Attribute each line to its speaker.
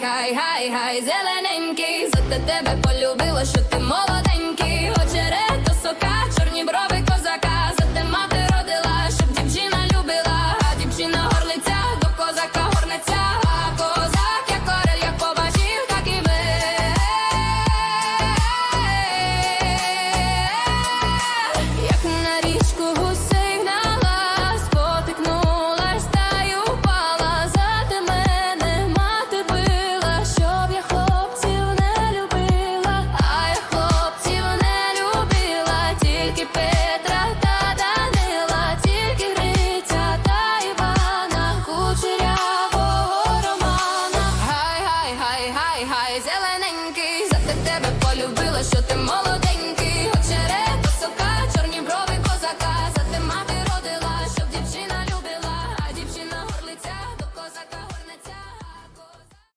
Speaker 1: хай, хай, хай, зелененький, за те тебе полюбила, що ти молодий. зелененький, за те тебе полюбила, що ти молодий.